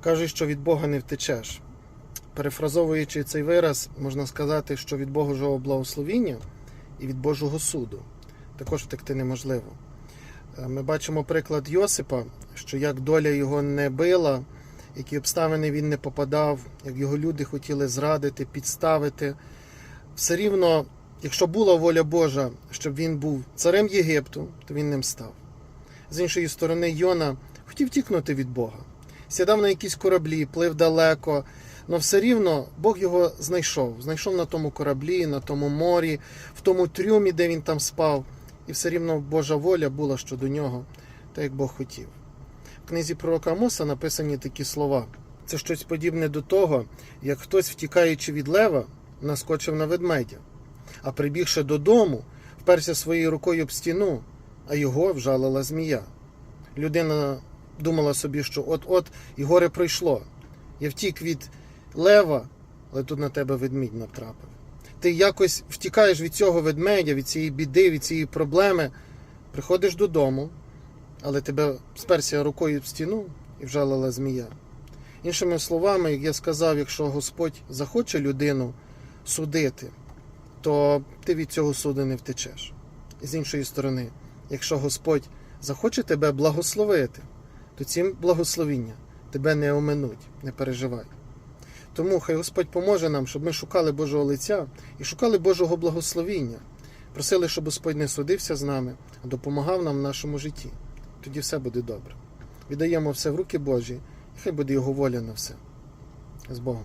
Кажуть, що від Бога не втечеш. Перефразовуючи цей вираз, можна сказати, що від Божого благословіння і від Божого суду також втекти неможливо. Е, Ми бачимо приклад Йосипа, що як доля його не била, які обставини він не попадав, як його люди хотіли зрадити, підставити. Все рівно, якщо була воля Божа, щоб він був царем Єгипту, то він ним став. З іншої сторони, Йона хотів тікнути від Бога. Сідав на якісь кораблі, плив далеко, але все рівно Бог його знайшов. Знайшов на тому кораблі, на тому морі, в тому трюмі, де він там спав. І все рівно Божа воля була щодо нього, так як Бог хотів. В книзі пророка Амоса написані такі слова. Це щось подібне до того, як хтось, втікаючи від лева, наскочив на ведмедя, а прибігши додому, вперся своєю рукою об стіну, а його вжалила змія. Людина думала собі, що от-от і горе пройшло. Я втік від лева, але тут на тебе ведмідь натрапив. Ти якось втікаєш від цього ведмедя, від цієї біди, від цієї проблеми, приходиш додому, але тебе сперся рукою в стіну і вжалила змія. Іншими словами, як я сказав, якщо Господь захоче людину судити, то ти від цього суду не втечеш. І з іншої сторони, якщо Господь захоче тебе благословити, то ці благословіння тебе не оминуть, не переживай. Тому хай Господь поможе нам, щоб ми шукали Божого лиця і шукали Божого благословіння, просили, щоб Господь не судився з нами, а допомагав нам в нашому житті. Тоді все буде добре. Віддаємо все в руки Божі, і хай буде Його воля на все. З Богом.